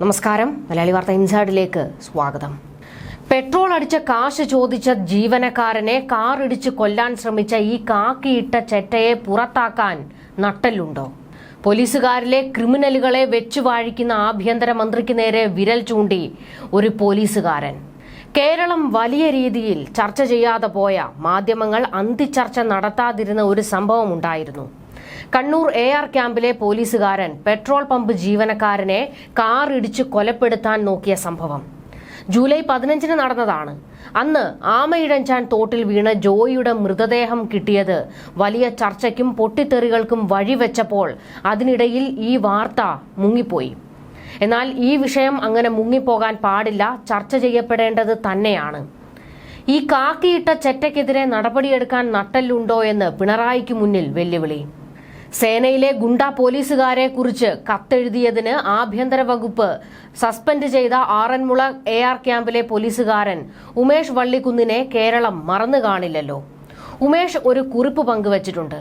നമസ്കാരം. മലയാളി വാർത്ത ഇൻസൈഡിലേക്ക് സ്വാഗതം. പെട്രോൾ അടിച്ച കാശ് ചോദിച്ച ജീവനക്കാരനെ കാർ ഇടിച്ച് കൊല്ലാൻ ശ്രമിച്ച ഈ കാക്കിയിട്ട ചെറ്റയെ പുറത്താക്കാൻ നട്ടല്ലുണ്ടോ? പോലീസുകാരിലെ ക്രിമിനലുകളെ വെച്ചു വാഴിക്കുന്ന ആഭ്യന്തര മന്ത്രിക്ക് നേരെ വിരൽ ചൂണ്ടി ഒരു പോലീസുകാരൻ. കേരളം വലിയ രീതിയിൽ ചർച്ച ചെയ്യാതെ പോയ മാധ്യമങ്ങൾ അന്തിച്ചർച്ച നടത്താതിരുന്ന ഒരു സംഭവം ഉണ്ടായിരുന്നു. കണ്ണൂർ എ ആർ ക്യാമ്പിലെ പോലീസുകാരൻ പെട്രോൾ പമ്പ് ജീവനക്കാരനെ കാർ ഇടിച്ച് കൊലപ്പെടുത്താൻ നോക്കിയ സംഭവം. ജൂലൈ പതിനഞ്ചിന് നടന്നതാണ്. അന്ന് ആമയിടഞ്ചാൻ തോട്ടിൽ വീണ ജോയിയുടെ മൃതദേഹം കിട്ടിയത് വലിയ ചർച്ചയ്ക്കും പൊട്ടിത്തെറികൾക്കും വഴിവെച്ചപ്പോൾ അതിനിടയിൽ ഈ വാർത്ത മുങ്ങിപ്പോയി. എന്നാൽ ഈ വിഷയം അങ്ങനെ മുങ്ങിപ്പോകാൻ പാടില്ല ചർച്ച ചെയ്യപ്പെടേണ്ടത് തന്നെയാണ്. ഈ കാക്കിയിട്ട ചെറ്റയ്ക്കെതിരെ നടപടിയെടുക്കാൻ നട്ടല്ലുണ്ടോ എന്ന് പിണറായിക്ക് മുന്നിൽ വെല്ലുവിളി. സേനയിലെ ഗുണ്ട പോലീസുകാരെ കുറിച്ച് കത്തെഴുതിയതിന് ആഭ്യന്തര വകുപ്പ് സസ്പെൻഡ് ചെയ്ത ആറന്മുള എ ആർ ക്യാമ്പിലെ പോലീസുകാരൻ ഉമേഷ് വള്ളിക്കുന്നിനെ കേരളം മറന്നു കാണില്ലല്ലോ. ഉമേഷ് ഒരു കുറിപ്പ് പങ്കുവച്ചിട്ടുണ്ട്.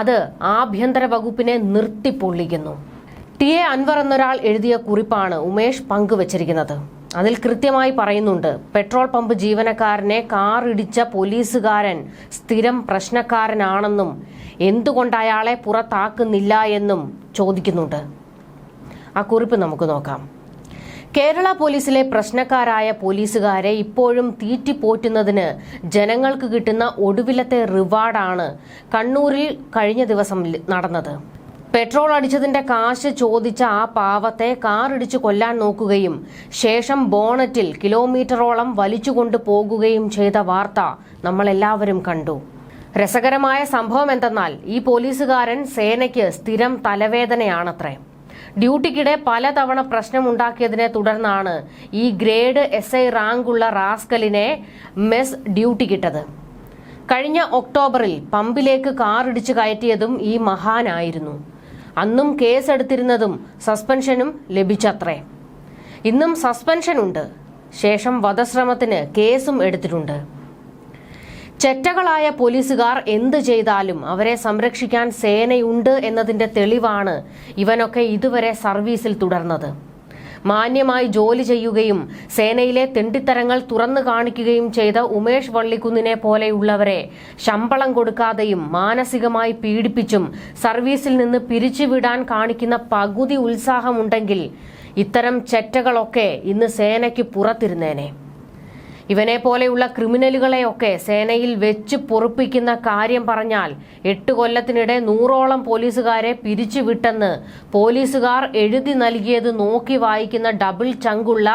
അത് ആഭ്യന്തര വകുപ്പിനെ നിർത്തിപ്പൊള്ളിക്കുന്നു. ടി എ അൻവർ എന്നൊരാൾ എഴുതിയ കുറിപ്പാണ് ഉമേഷ് പങ്കുവച്ചിരിക്കുന്നത്. അതിൽ കൃത്യമായി പറയുന്നുണ്ട്. പെട്രോൾ പമ്പ് ജീവനക്കാരനെ കാർ ഇടിച്ച പോലീസുകാരൻ സ്ഥിരം പ്രശ്നക്കാരനാണെന്നും എന്തുകൊണ്ട് അയാളെ പുറത്താക്കുന്നില്ല എന്നും ചോദിക്കുന്നുണ്ട്. ആ കുറിപ്പ് നമുക്ക് നോക്കാം. കേരള പോലീസിലെ പ്രശ്നക്കാരായ പോലീസുകാരെ ഇപ്പോഴും തീറ്റിപ്പോറ്റുന്നതിന് ജനങ്ങൾക്ക് കിട്ടുന്ന ഒടുവിലത്തെ റിവാർഡാണ് കണ്ണൂരിൽ കഴിഞ്ഞ ദിവസം നടന്നത്. പെട്രോൾ അടിച്ചതിന്റെ കാശ് ചോദിച്ച ആ പാവത്തെ കാർ ഇടിച്ചു കൊല്ലാൻ നോക്കുകയും ശേഷം ബോണറ്റിൽ കിലോമീറ്ററോളം വലിച്ചുകൊണ്ട് പോകുകയും ചെയ്ത വാർത്ത നമ്മളെല്ലാവരും കണ്ടു. രസകരമായ സംഭവം എന്തെന്നാൽ ഈ പോലീസുകാരൻ സേനയ്ക്ക് സ്ഥിരം തലവേദനയാണത്രേ. ഡ്യൂട്ടിക്കിടെ പലതവണ പ്രശ്നമുണ്ടാക്കിയതിനെ തുടർന്നാണ് ഈ ഗ്രേഡ് എസ് ഐ റാങ്കുള്ള റാസ്കലിനെ മെസ് ഡ്യൂട്ടി കിട്ടത് കഴിഞ്ഞ ഒക്ടോബറിൽ പമ്പിലേക്ക് കാർ ഇടിച്ചു കയറ്റിയതും ഈ മഹാനായിരുന്നു. അന്നും കേസെടുത്തിരുന്നതും സസ്പെൻഷനും ലഭിച്ചത്രേ. ഇന്നും സസ്പെൻഷനുണ്ട് ശേഷം വധശ്രമത്തിന് കേസും എടുത്തിട്ടുണ്ട്. ചെറ്റകളായ പോലീസുകാർ എന്ത് ചെയ്താലും അവരെ സംരക്ഷിക്കാൻ സേനയുണ്ട് എന്നതിന്റെ തെളിവാണ് ഇവനൊക്കെ ഇതുവരെ സർവീസിൽ തുടർന്നത്. മാന്യമായി ജോലി ചെയ്യുകയും സേനയിലെ തെണ്ടിത്തരങ്ങൾ തുറന്നു കാണിക്കുകയും ചെയ്ത ഉമേഷ് വള്ളിക്കുന്നിനെ പോലെയുള്ളവരെ ശമ്പളം കൊടുക്കാതെയും മാനസികമായി പീഡിപ്പിച്ചും സർവീസിൽ നിന്ന് പിരിച്ചുവിടാൻ കാണിക്കുന്ന പകുതി ഉത്സാഹമുണ്ടെങ്കിൽ ഇത്തരം ചെറ്റകളൊക്കെ ഇന്ന് സേനയ്ക്ക് പുറത്തിരുന്നേനെ. ഇവനെ പോലെയുള്ള ക്രിമിനലുകളെയൊക്കെ സേനയിൽ വെച്ച് പൊറുപ്പിക്കുന്ന കാര്യം പറഞ്ഞാൽ എട്ട് കൊല്ലത്തിനിടെ നൂറോളം പോലീസുകാരെ പിരിച്ചുവിട്ടെന്ന് പോലീസുകാർ എഴുതി നൽകിയത് നോക്കി വായിക്കുന്ന ഡബിൾ ചങ്കുള്ള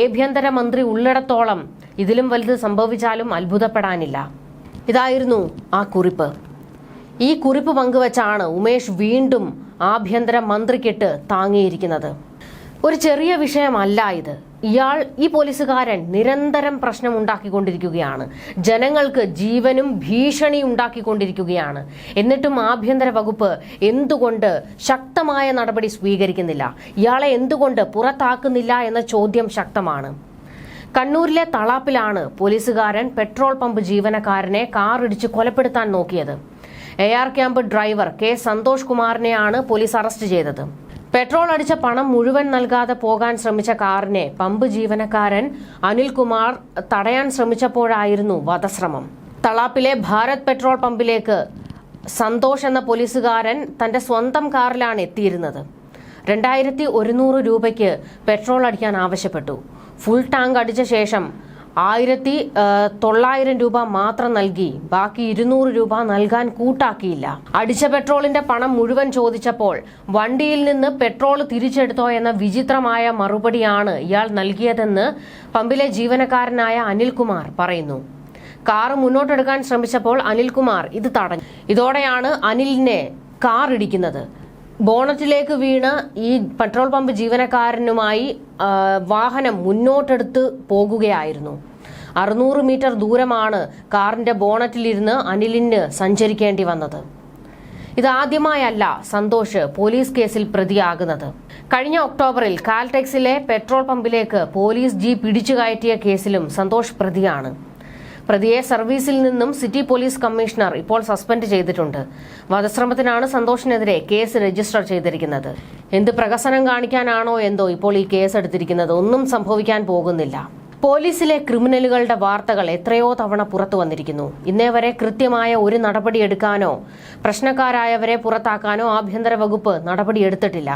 ആഭ്യന്തരമന്ത്രി ഉള്ളിടത്തോളം ഇതിലും വലുത് സംഭവിച്ചാലും അത്ഭുതപ്പെടാനില്ല. ഇതായിരുന്നു ആ കുറിപ്പ്. ഈ കുറിപ്പ് പങ്കുവച്ചാണ് ഉമേഷ് വീണ്ടും ആഭ്യന്തര മന്ത്രിക്കിട്ട് താങ്ങിയിരിക്കുന്നത്. ഒരു ചെറിയ വിഷയമല്ല ഇത്. ഇയാൾ ഈ പോലീസുകാരൻ നിരന്തരം പ്രശ്നം ഉണ്ടാക്കിക്കൊണ്ടിരിക്കുകയാണ് ജനങ്ങൾക്ക് ജീവനും ഭീഷണി ഉണ്ടാക്കിക്കൊണ്ടിരിക്കുകയാണ്. എന്നിട്ടും ആഭ്യന്തര വകുപ്പ് എന്തുകൊണ്ട് ശക്തമായ നടപടി സ്വീകരിക്കുന്നില്ല? ഇയാളെ എന്തുകൊണ്ട് പുറത്താക്കുന്നില്ല എന്ന ചോദ്യം ശക്തമാണ്. കണ്ണൂരിലെ തളാപ്പിലാണ് പോലീസുകാരൻ പെട്രോൾ പമ്പ് ജീവനക്കാരനെ കാർ ഇടിച്ച് കൊലപ്പെടുത്താൻ നോക്കിയത്. A R camp driver K Santhosh കുമാറിനെയാണ് police arrest ചെയ്തത്. പെട്രോൾ അടിച്ച പണം മുഴുവൻ നൽകാതെ പോകാൻ ശ്രമിച്ച കാറിനെ പമ്പ് ജീവനക്കാരൻ അനിൽകുമാർ തടയാൻ ശ്രമിച്ചപ്പോഴായിരുന്നു വധശ്രമം. തളാപ്പിലെ ഭാരത് പെട്രോൾ പമ്പിലേക്ക് സന്തോഷ് എന്ന പോലീസുകാരൻ തന്റെ സ്വന്തം കാറിലാണ് എത്തിയിരുന്നത്. രണ്ടായിരത്തി ഒരുന്നൂറ് രൂപയ്ക്ക് പെട്രോൾ അടിക്കാൻ ആവശ്യപ്പെട്ടു. ഫുൾ ടാങ്ക് അടിച്ച ശേഷം ആയിരത്തി തൊള്ളായിരം രൂപ മാത്രം നൽകി. ബാക്കി ഇരുന്നൂറ് രൂപ നൽകാൻ കൂട്ടാക്കിയില്ല. അടിച്ച പെട്രോളിന്റെ പണം മുഴുവൻ ചോദിച്ചപ്പോൾ വണ്ടിയിൽ നിന്ന് പെട്രോൾ തിരിച്ചെടുത്തോ എന്ന വിചിത്രമായ മറുപടിയാണ് ഇയാൾ നൽകിയതെന്ന് പമ്പിലെ ജീവനക്കാരനായ അനിൽകുമാർ പറയുന്നു. കാർ മുന്നോട്ടെടുക്കാൻ ശ്രമിച്ചപ്പോൾ അനിൽകുമാർ ഇത് തടഞ്ഞു. ഇതോടെയാണ് അനിലിനെ കാർ ഇടിക്കുന്നത് ബോണറ്റിലേക്ക് വീണ ഈ പെട്രോൾ പമ്പ് ജീവനക്കാരനുമായി വാഹനം മുന്നോട്ടെടുത്ത് പോകുകയായിരുന്നു. അറുന്നൂറ് മീറ്റർ ദൂരമാണ് കാറിന്റെ ബോണറ്റിലിരുന്ന് അനിലിന് സഞ്ചരിക്കേണ്ടി വന്നത്. ഇതാദ്യമായല്ല സന്തോഷ് പോലീസ് കേസിൽ പ്രതിയാകുന്നത്. കഴിഞ്ഞ ഒക്ടോബറിൽ കാൽടെക്സിലെ പെട്രോൾ പമ്പിലേക്ക് പോലീസ് ജീപ്പ് ഇടിച്ചു കയറ്റിയ കേസിലും സന്തോഷ് പ്രതിയാണ്. പ്രതിയെ സർവീസിൽ നിന്നും സിറ്റി പോലീസ് കമ്മീഷണർ ഇപ്പോൾ സസ്പെൻഡ് ചെയ്തിട്ടുണ്ട്. വധശ്രമത്തിനാണ് സന്തോഷിനെതിരെ കേസ് രജിസ്റ്റർ ചെയ്തിരിക്കുന്നത്. എന്ത് പ്രകസനം കാണിക്കാനാണോ എന്തോ ഇപ്പോൾ ഈ കേസ് എടുത്തിരിക്കുന്നത് ഒന്നും സംഭവിക്കാൻ പോകുന്നില്ല. പോലീസിലെ ക്രിമിനലുകളുടെ വാർത്തകൾ എത്രയോ തവണ പുറത്തു വന്നിരിക്കുന്നു. ഇന്നേ വരെ കൃത്യമായ ഒരു നടപടി എടുക്കാനോ പ്രശ്നക്കാരായവരെ പുറത്താക്കാനോ ആഭ്യന്തര വകുപ്പ് നടപടിയെടുത്തിട്ടില്ല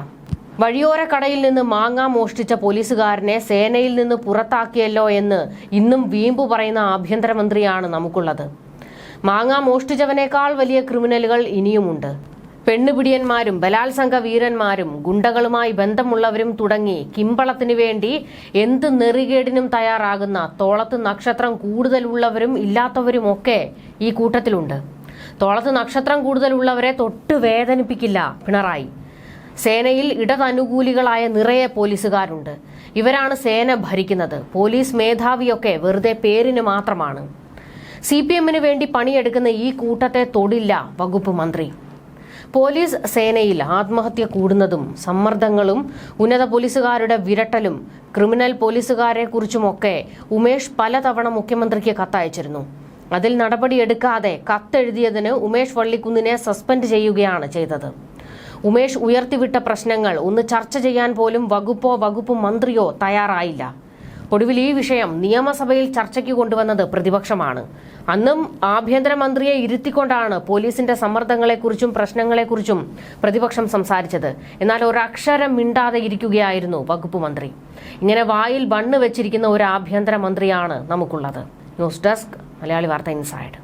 വഴിയോര കടയിൽ നിന്ന് മാങ്ങ മോഷ്ടിച്ച പോലീസുകാരനെ സേനയിൽ നിന്ന് പുറത്താക്കിയല്ലോ എന്ന് ഇന്നും വീമ്പു പറയുന്ന ആഭ്യന്തരമന്ത്രിയാണ് നമുക്കുള്ളത്. മാങ്ങ മോഷ്ടിച്ചവനേക്കാൾ വലിയ ക്രിമിനലുകൾ ഇനിയുമുണ്ട്. പെണ്ണുപിടിയന്മാരും ബലാത്സംഗ വീരന്മാരും ഗുണ്ടകളുമായി ബന്ധമുള്ളവരും തുടങ്ങി കിമ്പളത്തിനു വേണ്ടി എന്ത് നെറികേടിനും തയ്യാറാകുന്ന തോളത്ത് നക്ഷത്രം കൂടുതലുള്ളവരും ഇല്ലാത്തവരുമൊക്കെ ഈ കൂട്ടത്തിലുണ്ട്. തോളത്ത് നക്ഷത്രം കൂടുതലുള്ളവരെ തൊട്ട് വേദനിപ്പിക്കില്ല പിണറായി. സേനയിൽ ഇടതനുകൂലികളായ നിറയെ പോലീസുകാരുണ്ട്. ഇവരാണ് സേന ഭരിക്കുന്നത്. പോലീസ് മേധാവിയൊക്കെ വെറുതെ പേരിന് മാത്രമാണ്. സി പി എമ്മിന് വേണ്ടി പണിയെടുക്കുന്ന ഈ കൂട്ടത്തെ തൊടില്ല വകുപ്പ് മന്ത്രി. പോലീസ് സേനയിൽ ആത്മഹത്യ കൂടുന്നതും സമ്മർദ്ദങ്ങളും ഉന്നത പോലീസുകാരുടെ വിരട്ടലും ക്രിമിനൽ പോലീസുകാരെ കുറിച്ചുമൊക്കെ ഉമേഷ് പലതവണ മുഖ്യമന്ത്രിക്ക് കത്തയച്ചിരുന്നു. അതിൽ നടപടിയെടുക്കാതെ കത്തെഴുതിയതിന് ഉമേഷ് വള്ളിക്കുന്നിനെ സസ്പെൻഡ് ചെയ്യുകയാണ് ചെയ്തത്. ഉമേഷ് ഉയർത്തിവിട്ട പ്രശ്നങ്ങൾ. ഒന്ന് ചർച്ച ചെയ്യാൻ പോലും വകുപ്പോ വകുപ്പ് മന്ത്രിയോ തയ്യാറായില്ല. ഒടുവിൽ ഈ വിഷയം നിയമസഭയിൽ ചർച്ചയ്ക്ക് കൊണ്ടുവന്നത് പ്രതിപക്ഷമാണ്. അന്നും ആഭ്യന്തരമന്ത്രിയെ ഇരുത്തിക്കൊണ്ടാണ് പോലീസിന്റെ സമ്മർദ്ദങ്ങളെക്കുറിച്ചും പ്രശ്നങ്ങളെക്കുറിച്ചും പ്രതിപക്ഷം സംസാരിച്ചത്. എന്നാൽ ഒരക്ഷരം മിണ്ടാതെ ഇരിക്കുകയായിരുന്നു വകുപ്പ് മന്ത്രി. ഇങ്ങനെ വായിൽ ബണ്ണ് വെച്ചിരിക്കുന്ന ഒരു ആഭ്യന്തരമന്ത്രിയാണ് നമുക്കുള്ളത്. ന്യൂസ് ഡെസ്ക് മലയാളി വാർത്ത ഇൻസൈഡ്.